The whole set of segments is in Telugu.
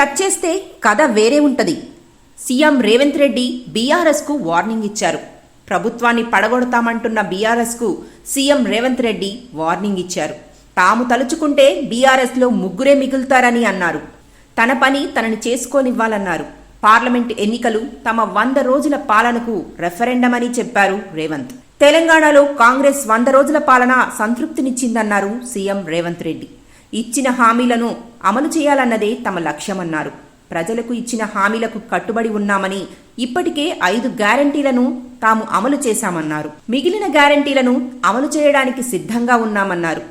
టచ్ చేస్తే కథ వేరే ఉంటది. సీఎం రేవంత్ రెడ్డి బీఆర్ఎస్కు వార్నింగ్ ఇచ్చారు. ప్రభుత్వాన్ని పడగొడతామంటున్న బీఆర్ఎస్కు సీఎం రేవంత్ రెడ్డి వార్నింగ్ ఇచ్చారు. తాము తలుచుకుంటే బీఆర్ఎస్లో ముగ్గురే మిగులుతారని అన్నారు. తన పని తనని చేసుకోనివ్వాలన్నారు. పార్లమెంట్ ఎన్నికలు తమ వంద రోజుల పాలనకు రెఫరెండం అని చెప్పారు రేవంత్. తెలంగాణలో కాంగ్రెస్ వంద రోజుల పాలన సంతృప్తినిచ్చిందన్నారు సీఎం రేవంత్ రెడ్డి. ఇచ్చిన హామీలను అమలు చేయాలన్నదే తమ లక్ష్యమన్నారు. ప్రజలకు ఇచ్చిన హామీలకు కట్టుబడి ఉన్నామని ఇప్పటికే ఐదు గ్యారంటీలను తాము అమలు చేశామన్నారు. మిగిలిన గ్యారంటీలను అమలు చేయడానికి సిద్ధంగా ఉన్నామన్నారు.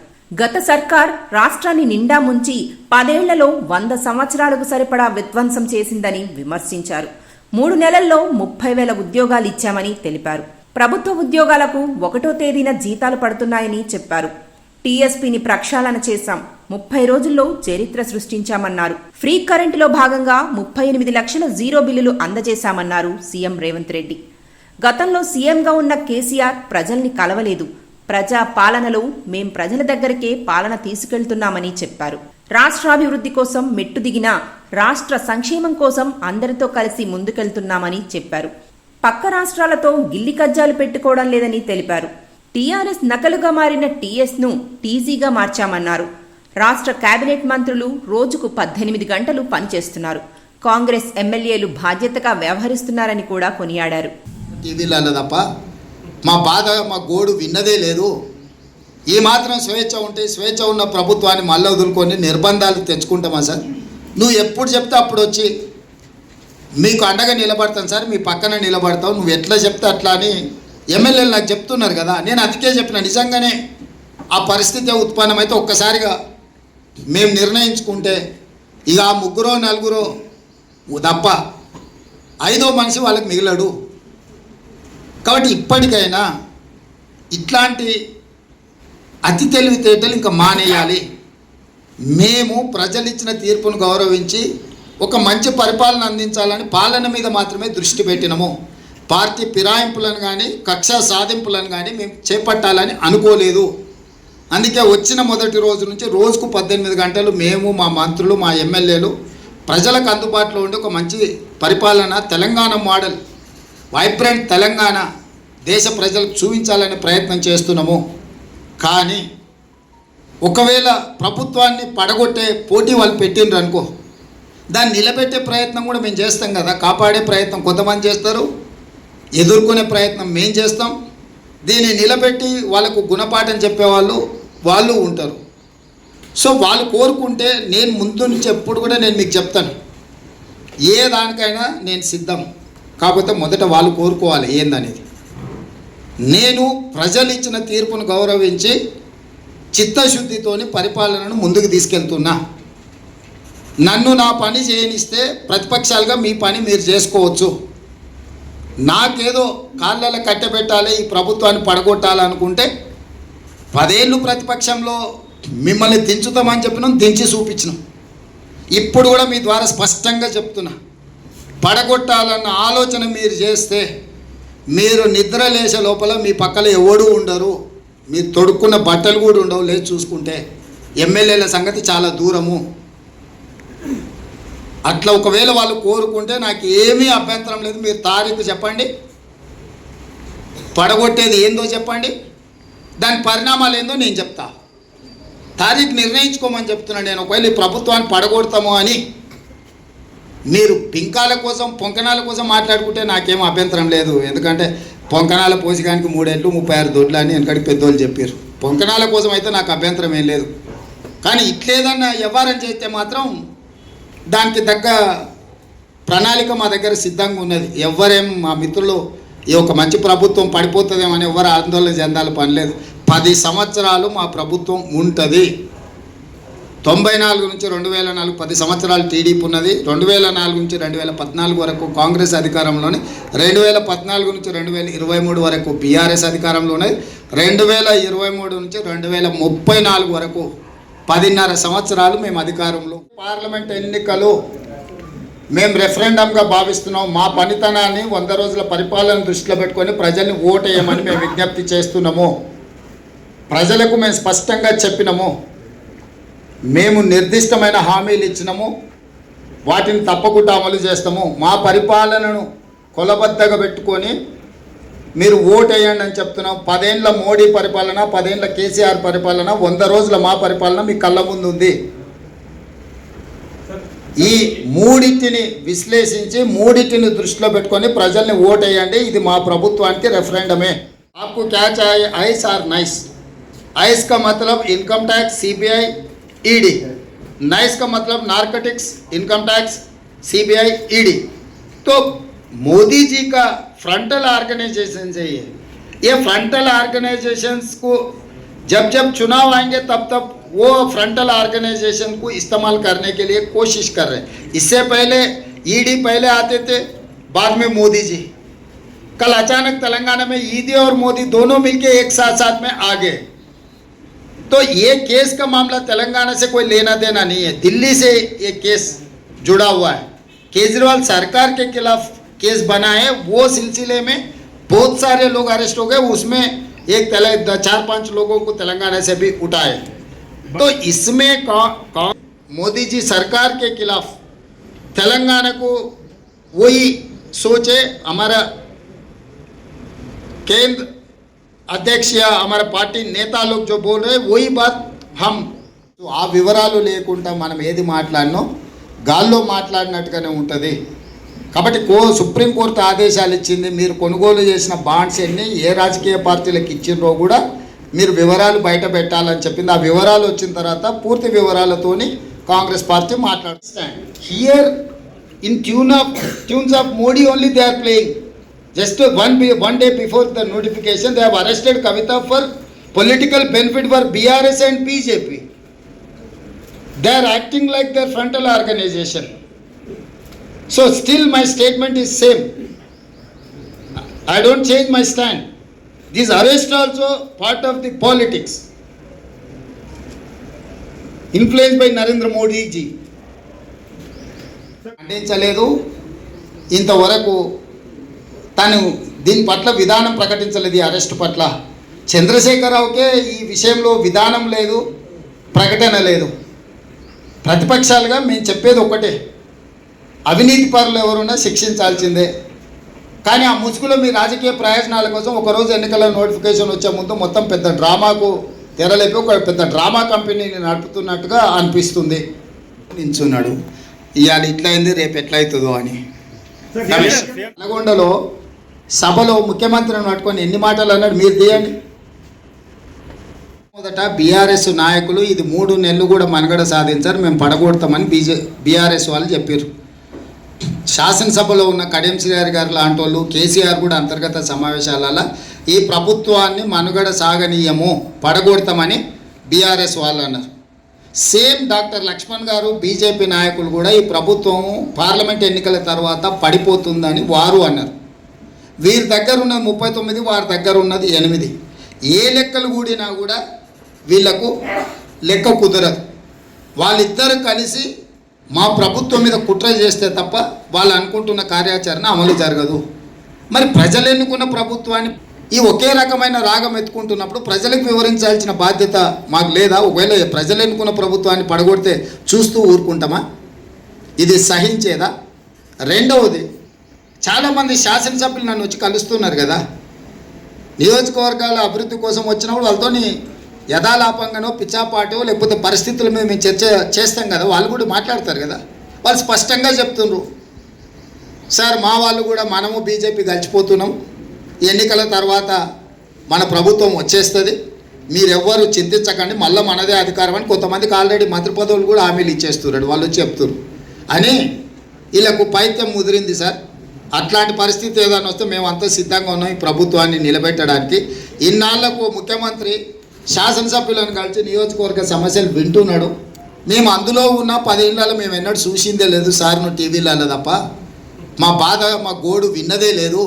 గత సర్కార్ రాష్ట్రాన్ని నిండా ముంచి పదేళ్ళలో వంద సంవత్సరాలకు సరిపడా విధ్వంసం చేసిందని విమర్శించారు. మూడు నెలల్లో ముప్పై వేల ఉద్యోగాలు ఇచ్చామని తెలిపారు. ప్రభుత్వ ఉద్యోగాలకు ఒకటో తేదీన జీతాలు పడుతున్నాయని చెప్పారు. టీఎస్పీని ప్రక్షాళన చేశాం. ముప్పై రోజుల్లో చరిత్ర సృష్టించామన్నారు. ఫ్రీ కరెంటులో భాగంగా ముప్పై ఎనిమిది లక్షల జీరో బిల్లులు అందజేశామన్నారు సీఎం రేవంత్ రెడ్డి. గతంలో సీఎంగా ఉన్న కేసీఆర్ ప్రజల్ని కలవలేదు. ప్రజా పాలనలో మేం ప్రజల దగ్గరికే పాలన తీసుకెళ్తున్నామని చెప్పారు. రాష్ట్రాభివృద్ధి కోసం మెట్టు దిగిన రాష్ట్ర సంక్షేమం కోసం అందరితో కలిసి ముందుకెళ్తున్నామని చెప్పారు. పక్క రాష్ట్రాలతో గిల్లి కజ్జాలు పెట్టుకోవడం లేదని తెలిపారు. టీఆర్ఎస్ నకలుగా మారిన టీఎస్ను టీజీగా మార్చామన్నారు. రాష్ట్ర కేబినెట్ మంత్రులు రోజుకు పద్దెనిమిది గంటలు పనిచేస్తున్నారు. కాంగ్రెస్ ఎమ్మెల్యేలు బాధ్యతగా వ్యవహరిస్తున్నారని కూడా కొనియాడారు. టీవీలలో తప్ప మా బాధ మా గోడు విన్నదే లేదు. ఈ మాత్రం స్వేచ్ఛ ఉంటే స్వేచ్ఛ ఉన్న ప్రభుత్వాన్ని మళ్ళీ వదులుకొని నిర్బంధాలు తెచ్చుకుంటామా సార్? నువ్వు ఎప్పుడు చెప్తే అప్పుడు వచ్చి మీకు అండగా నిలబడతాను సార్ మీ పక్కన నిలబడతావు నువ్వు ఎట్లా చెప్తే అట్లా అని ఎమ్మెల్యేలు నాకు చెప్తున్నారు కదా నేను అందుకే చెప్పిన నిజంగానే ఆ పరిస్థితి ఉత్పన్నమైతే ఒక్కసారిగా మేము నిర్ణయించుకుంటే ఇక ఆ ముగ్గురో నలుగురో తప్ప ఐదో మనిషి వాళ్ళకి మిగిలడు. కాబట్టి ఇప్పటికైనా ఇట్లాంటి అతి తెలివితేటలు ఇంకా మానేయాలి. మేము ప్రజలు ఇచ్చిన తీర్పును గౌరవించి ఒక మంచి పరిపాలన అందించాలని పాలన మీద మాత్రమే దృష్టి పెట్టినము. పార్టీ ఫిరాయింపులను కానీ కక్ష సాధింపులను కానీ మేము చేపట్టాలని అనుకోలేదు. అందుకే వచ్చిన మొదటి రోజు నుంచి రోజుకు పద్దెనిమిది గంటలు మేము మా మంత్రులు మా ఎమ్మెల్యేలు ప్రజలకు అందుబాటులో ఉండే ఒక మంచి పరిపాలన తెలంగాణ మోడల్ వైబ్రెంట్ తెలంగాణ దేశ ప్రజలకు చూపించాలనే ప్రయత్నం చేస్తున్నాము. కానీ ఒకవేళ ప్రభుత్వాన్ని పడగొట్టే పోటీ వాళ్ళు పెట్టిండ్రు అనుకో దాన్ని నిలబెట్టే ప్రయత్నం కూడా మేము చేస్తాం కదా కాపాడే ప్రయత్నం కొంతమంది చేస్తారు ఎదుర్కొనే ప్రయత్నం మేము చేస్తాం. దీన్ని నిలబెట్టి వాళ్ళకు గుణపాఠం చెప్పేవాళ్ళు వాళ్ళు ఉంటారు. సో వాళ్ళు కోరుకుంటే నేను ముందు నుంచి ఎప్పుడు కూడా నేను మీకు చెప్తాను. ఏ దానికైనా నేను సిద్ధం. కాకపోతే మొదట వాళ్ళు కోరుకోవాలి ఏందనేది. నేను ప్రజలు ఇచ్చిన తీర్పును గౌరవించి చిత్తశుద్ధితోని పరిపాలనను ముందుకు తీసుకెళ్తున్నా. నన్ను నా పని చేయనిస్తే ప్రతిపక్షాలుగా మీ పని మీరు చేసుకోవచ్చు. నాకేదో కాళ్ళలో కట్టబెట్టాలి ఈ ప్రభుత్వాన్ని పడగొట్టాలనుకుంటే పదేళ్ళు ప్రతిపక్షంలో మిమ్మల్ని దించుతామని చెప్పినాం దించి చూపించినాం. ఇప్పుడు కూడా మీ ద్వారా స్పష్టంగా చెప్తున్నా. పడగొట్టాలన్న ఆలోచన మీరు చేస్తే మీరు నిద్ర లేచే లోపల మీ పక్కన ఎవడు ఉండరు. మీరు తొడుక్కున్న బట్టలు కూడా ఉండవు లేదు చూసుకుంటే. ఎమ్మెల్యేల సంగతి చాలా దూరము. అట్లా ఒకవేళ వాళ్ళు కోరుకుంటే నాకు ఏమీ అభ్యంతరం లేదు. మీరు తారీఖు చెప్పండి. పడగొట్టేది ఏందో చెప్పండి. దాని పరిణామాలు ఏందో నేను చెప్తా. తారీఖు నిర్ణయించుకోమని చెప్తున్నాను నేను. ఒకవేళ ఈ ప్రభుత్వాన్ని పడగొడతాము అని మీరు పింకాల కోసం పొంకణాల కోసం మాట్లాడుకుంటే నాకేం అభ్యంతరం లేదు. ఎందుకంటే పొంకణాల పోసికానికి మూడేళ్ళు ముప్పై ఆరు దొడ్లు అని వెనకడికి పెద్దోళ్ళు చెప్పారు. పొంకణాల కోసం అయితే నాకు అభ్యంతరం ఏం లేదు. కానీ ఇట్లేదన్న వ్యవహారం చేస్తే మాత్రం దానికి తగ్గ ప్రణాళిక మా దగ్గర సిద్ధంగా ఉన్నది. ఎవరేం మా మిత్రులు ఈ ఒక మంచి ప్రభుత్వం పడిపోతుందేమని ఎవరు ఆందోళన చెందాలి పనిలేదు పది సంవత్సరాలు మా ప్రభుత్వం ఉంటుంది. తొంభై నాలుగు నుంచి రెండు వేల నాలుగు పది సంవత్సరాలు టీడీపీ ఉన్నది. రెండు వేల నాలుగు నుంచి రెండు వేల పద్నాలుగు వరకు కాంగ్రెస్ అధికారంలోని రెండు వేల పద్నాలుగు నుంచి రెండు వేల ఇరవై మూడు వరకు బీఆర్ఎస్ అధికారంలో ఉన్నది రెండు వేల ఇరవై మూడు నుంచి రెండు వేల ముప్పై నాలుగు వరకు పదిన్నర సంవత్సరాలు మేము అధికారంలో పార్లమెంట్ ఎన్నికలు మేము రెఫరెండంగా భావిస్తున్నాం. మా పనితనాన్ని వంద రోజుల పరిపాలన దృష్టిలో పెట్టుకొని ప్రజల్ని ఓటేయమని మేము విజ్ఞప్తి చేస్తున్నాము. ప్రజలకు మేము స్పష్టంగా చెప్పినాము. మేము నిర్దిష్టమైన హామీలు ఇచ్చినాము. వాటిని తప్పకుండా అమలు చేస్తాము. మా పరిపాలనను కొలబద్దగా పెట్టుకొని మీరు ఓటు వేయండి అని చెప్తున్నాం పదేండ్ల మోడీ పరిపాలన పదేండ్ల కేసీఆర్ పరిపాలన వంద రోజుల మా పరిపాలన మీ కళ్ళ ముందు ఉంది ఈ మూడింటిని విశ్లేషించి మూడింటిని దృష్టిలో పెట్టుకొని ప్రజల్ని ఓట్ వేయండి ఇది మా ప్రభుత్వానికి రెఫరెండమే आपको क्या चाहिए आइस आर नाइस आइस का मतलब income tax CBI ED nice का मतलब narcotics income tax CBI ED तो मोदी जी का फ्रंटल ऑर्गेनाइजेशन चाहिए ये। फ्रंटल ऑर्गेनाइजेशंस को जब जब चुनाव आएँगे, तब तब वो फ्रंटल ऑर्गेनाइजेशन को इस्तेमाल करने के लिए कोशिश कर रहे हैं। इससे पहले ईडी पहले आते थे, बाद में मोदी जी कल अचानक तेलंगाना में ईडी और मोदी दोनों मिलके एक साथ साथ में आ गए। तो ये केस का मामला तेलंगाना से कोई लेना देना नहीं है। दिल्ली से ये केस जुड़ा हुआ है। केजरीवाल सरकार के खिलाफ केस बना है वो सिलसिले में बहुत सारे लोग अरेस्ट हो गए उसमें एक तेल चार पांच लोगों को तेलंगाना से भी उठाए तो इसमें कौ- कौ- मोदी जी सरकार के खिलाफ तेलंगाना को वही सोचे हमारा केंद्र अध्यक्ष या हमारे पार्टी नेता लोग जो बोल रहे हैं वही बात हम సో ఆ వివరాలు లేకుండా మనం ఏది మాట్లాడినో గాల్లో మాట్లాడినట్టుగానే ఉంటుంది కాబట్టి కో సుప్రీంకోర్టు ఆదేశాలు ఇచ్చింది మీరు కొనుగోలు చేసిన బాండ్స్ ఎన్ని ఏ రాజకీయ పార్టీలకు ఇచ్చిండ్రో కూడా మీరు వివరాలు బయట పెట్టాలని చెప్పింది. ఆ వివరాలు వచ్చిన తర్వాత పూర్తి వివరాలతోని Congress party మాట్లాడుతాయి here in tune of tunes of Modi only they are playing just one one day before the notification they have arrested Kavitha for political benefit for BRS and BJP they are acting like their frontal organization so still my statement is same I don't change my stand this arrest also part of the politics influence by Narendra Modiji ఖండించలేదు. ఇంతవరకు తను దీని పట్ల విధానం ప్రకటించలేదు ఈ అరెస్ట్ పట్ల. చంద్రశేఖరరావుకే ఈ విషయంలో విధానం లేదు ప్రకటన లేదు. ప్రతిపక్షాలుగా మేము చెప్పేది ఒకటే అవినీతి పరులు ఎవరున్నా శిక్షించాల్సిందే. కానీ ఆ ముసుగులో మీ రాజకీయ ప్రయోజనాల కోసం ఒకరోజు ఎన్నికల నోటిఫికేషన్ వచ్చే ముందు మొత్తం పెద్ద డ్రామాకు తెరలేపి ఒక పెద్ద డ్రామా కంపెనీని నడుపుతున్నట్టుగా అనిపిస్తుంది. నించున్నాడు. ఇవాళ ఇట్లా అయింది రేపు ఎట్లా అవుతుందో అని నల్గొండలో సభలో ముఖ్యమంత్రిని పట్టుకొని ఎన్ని మాటలు అన్నాడు? మీరు తీయండి. మొదట బీఆర్ఎస్ నాయకులు ఇది మూడు నెలలు కూడా మనుగడ సాధించారు మేము పడగొడతామని బీజే బీఆర్ఎస్ వాళ్ళు చెప్పారు శాసనసభలో ఉన్న కడియం శ్రీహరి గారు లాంటి వాళ్ళు కేసీఆర్ కూడా అంతర్గత సమావేశాలలో ఈ ప్రభుత్వాన్ని మనుగడ సాగనీయము పడగొడతామని బీఆర్ఎస్ వాళ్ళు అన్నారు. సేమ్ డాక్టర్ లక్ష్మణ్ గారు బీజేపీ నాయకులు కూడా ఈ ప్రభుత్వం పార్లమెంట్ ఎన్నికల తర్వాత పడిపోతుందని వారు అన్నారు. వీరి దగ్గర ఉన్నది ముప్పై తొమ్మిది వారి దగ్గర ఉన్నది ఎనిమిది. ఏ లెక్కలు కూడినా కూడా వీళ్ళకు లెక్క కుదరదు. వాళ్ళిద్దరు కలిసి మా ప్రభుత్వం మీద కుట్ర చేస్తే తప్ప వాళ్ళు అనుకుంటున్న కార్యాచరణ అమలు జరగదు. మరి ప్రజలు ఎన్నుకున్న ప్రభుత్వాన్ని ఈ ఒకే రకమైన రాగం ఎత్తుకుంటున్నప్పుడు ప్రజలకు వివరించాల్సిన బాధ్యత మాకు లేదా? ఒకవేళ ప్రజలు ఎన్నుకున్న ప్రభుత్వాన్ని పడగొడితే చూస్తూ ఊరుకుంటామా? ఇది సహించేదా? రెండవది చాలామంది శాసనసభ్యులు నన్ను వచ్చి కలుస్తున్నారు కదా. నియోజకవర్గాల అభివృద్ధి కోసం వచ్చినప్పుడు వాళ్ళతోని యథాలాపంగానో పిచ్చాపాటో లేకపోతే పరిస్థితుల మీద మేము చర్చ చేస్తాం కదా వాళ్ళు కూడా మాట్లాడతారు కదా. వాళ్ళు స్పష్టంగా చెప్తున్నారు సార్ మా వాళ్ళు కూడా మనము బీజేపీ గడిచిపోతున్నాం ఎన్నికల తర్వాత మన ప్రభుత్వం వచ్చేస్తుంది. మీరెవ్వరు చింతించకండి మళ్ళీ మనదే అధికారం అని కొంతమందికి ఆల్రెడీ మంత్రి పదవులు కూడా హామీలు ఇచ్చేస్తున్నారు వాళ్ళు చెప్తున్నారు. అని వీళ్ళకు పైత్యం ముదిరింది సార్. అట్లాంటి పరిస్థితి ఏదైనా వస్తే మేము అంతా సిద్ధంగా ఉన్నాం ఈ ప్రభుత్వాన్ని నిలబెట్టడానికి. ఇన్నాళ్ళకు ముఖ్యమంత్రి శాసనసభ్యులను కలిసి నియోజకవర్గ సమస్యలు వింటున్నాడు. మేము అందులో ఉన్న పదేళ్ళలో మేము ఎన్నడూ చూసిందే లేదు సార్ నువ్వు టీవీలలో తప్ప. మా బాధ మా గోడు విన్నదే లేదు.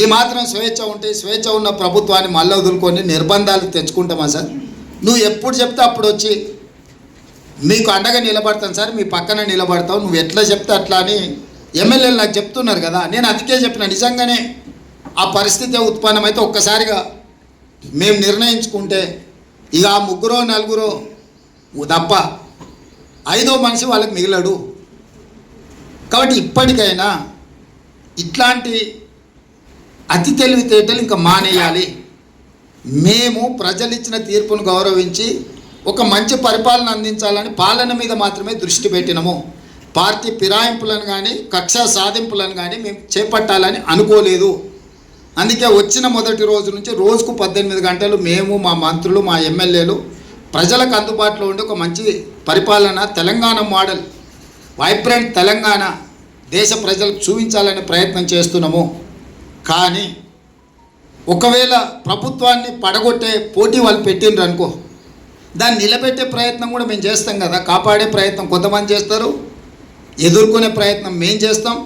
ఈ మాత్రం స్వేచ్ఛ ఉంటే స్వేచ్ఛ ఉన్న ప్రభుత్వాన్ని మళ్ళీ వదులుకొని నిర్బంధాలు తెచ్చుకుంటామా సార్? నువ్వు ఎప్పుడు చెప్తే అప్పుడు వచ్చి మీకు అండగా నిలబడతాను సార్ మీ పక్కన నిలబడతావు నువ్వు ఎట్లా చెప్తే అట్లా అని ఎమ్మెల్యేలు నాకు చెప్తున్నారు కదా. నేను అందుకే చెప్పిన నిజంగానే ఆ పరిస్థితి ఉత్పన్నమైతే ఒక్కసారిగా మేము నిర్ణయించుకుంటే ఇక ఆ ముగ్గురో నలుగురో తప్ప ఐదో మనిషి వాళ్ళకి మిగిలడు. కాబట్టి ఇప్పటికైనా ఇట్లాంటి అతి తెలివితేటలు ఇంకా మానేయాలి. మేము ప్రజలు ఇచ్చిన తీర్పును గౌరవించి ఒక మంచి పరిపాలన అందించాలని పాలన మీద మాత్రమే దృష్టి పెట్టినము. పార్టీ ఫిరాయింపులను కానీ కక్ష సాధింపులను కానీ మేము చేపట్టాలని అనుకోలేదు. అందుకే వచ్చిన మొదటి రోజు నుంచి రోజుకు పద్దెనిమిది గంటలు మేము మా మంత్రులు మా ఎమ్మెల్యేలు ప్రజలకు అందుబాటులో ఉండే ఒక మంచి పరిపాలన తెలంగాణ మోడల్ వైబ్రెంట్ తెలంగాణ దేశ ప్రజలకు చూపించాలనే ప్రయత్నం చేస్తున్నాము. కానీ ఒకవేళ ప్రభుత్వాన్ని పడగొట్టే పోటీ వాళ్ళు పెట్టిండ్రు అనుకో దాన్ని నిలబెట్టే ప్రయత్నం కూడా మేము చేస్తాం కదా. కాపాడే ప్రయత్నం కొంతమంది చేస్తారు ఎదుర్కొనే ప్రయత్నం మేము చేస్తాం.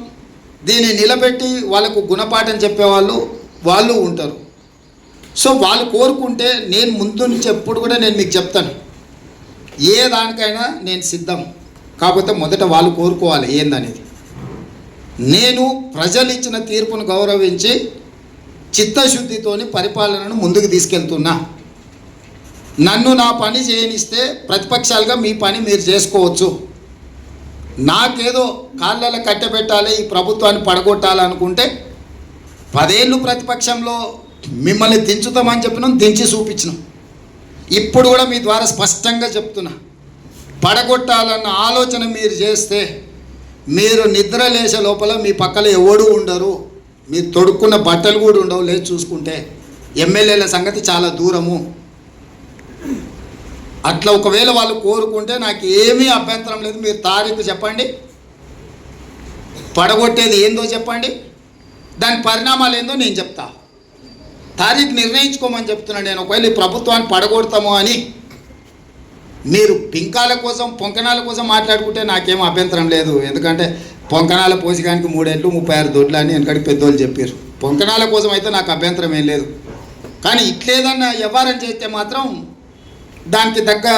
దీన్ని నిలబెట్టి వాళ్ళకు గుణపాఠం చెప్పేవాళ్ళు వాళ్ళు ఉంటారు. సో వాళ్ళు కోరుకుంటే నేను ముందు నుంచి ఎప్పుడు కూడా నేను మీకు చెప్తాను. ఏ దానికైనా నేను సిద్ధం. కాకపోతే మొదట వాళ్ళు కోరుకోవాలి ఏందనేది. నేను ప్రజలు ఇచ్చిన తీర్పును గౌరవించి చిత్తశుద్ధితోని పరిపాలనను ముందుకు తీసుకెళ్తున్నా. నన్ను నా పని చేయనిస్తే ప్రతిపక్షాలుగా మీ పని మీరు చేసుకోవచ్చు. నాకేదో కాళ్ళలో కట్టబెట్టాలి ఈ ప్రభుత్వాన్ని పడగొట్టాలనుకుంటే పదేళ్ళు ప్రతిపక్షంలో మిమ్మల్ని దించుతామని చెప్పినాం దించి చూపించినాం. ఇప్పుడు కూడా మీ ద్వారా స్పష్టంగా చెప్తున్నా. పడగొట్టాలన్న ఆలోచన మీరు చేస్తే మీరు నిద్ర లేచే లోపల మీ పక్కన ఎవడు ఉండరు. మీరు తొడుక్కున్న బట్టలు కూడా ఉండవు లేదు చూసుకుంటే. ఎమ్మెల్యేల సంగతి చాలా దూరము. అట్లా ఒకవేళ వాళ్ళు కోరుకుంటే నాకు ఏమీ అభ్యంతరం లేదు. మీరు తారీఖు చెప్పండి. పడగొట్టేది ఏందో చెప్పండి. దాని పరిణామాలు ఏందో నేను చెప్తా. తారీఖు నిర్ణయించుకోమని చెప్తున్నాను నేను. ఒకవేళ ఈ ప్రభుత్వాన్ని పడగొడతాము అని మీరు పింకాల కోసం పొంకణాల కోసం మాట్లాడుకుంటే నాకేం అభ్యంతరం లేదు. ఎందుకంటే పొంకణాల పోసికానికి మూడేళ్ళు ముప్పై ఆరు దొడ్లు అని వెనకటి పెద్దోళ్ళు చెప్పారు. పొంకణాల కోసం అయితే నాకు అభ్యంతరం ఏం లేదు. కానీ ఇట్లేదన్న వ్యవహారం చేస్తే మాత్రం దానికి తగ్గ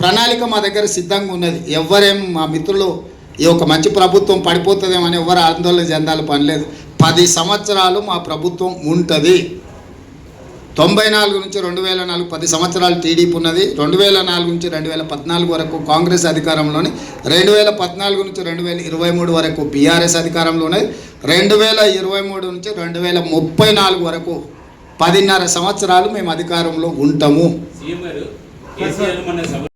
ప్రణాళిక మా దగ్గర సిద్ధంగా ఉన్నది. ఎవరేం మా మిత్రులు ఈ ఒక మంచి ప్రభుత్వం పడిపోతుందేమని ఎవరు ఆందోళన చెందాలి పనిలేదు పది సంవత్సరాలు మా ప్రభుత్వం ఉంటుంది. తొంభై నాలుగు నుంచి రెండు వేల నాలుగు పది సంవత్సరాలు టీడీపీ ఉన్నది. రెండు వేల నాలుగు నుంచి రెండు వేల పద్నాలుగు వరకు కాంగ్రెస్ అధికారంలోని రెండు వేల పద్నాలుగు నుంచి రెండు వేల ఇరవై మూడు వరకు బీఆర్ఎస్ అధికారంలో ఉన్నది రెండు వేల ఇరవై మూడు నుంచి రెండు వేల ముప్పై నాలుగు వరకు పదిన్నర సంవత్సరాలు మేము అధికారంలో ఉంటాము. సీఎం గారు కేసీఆర్ మన సభ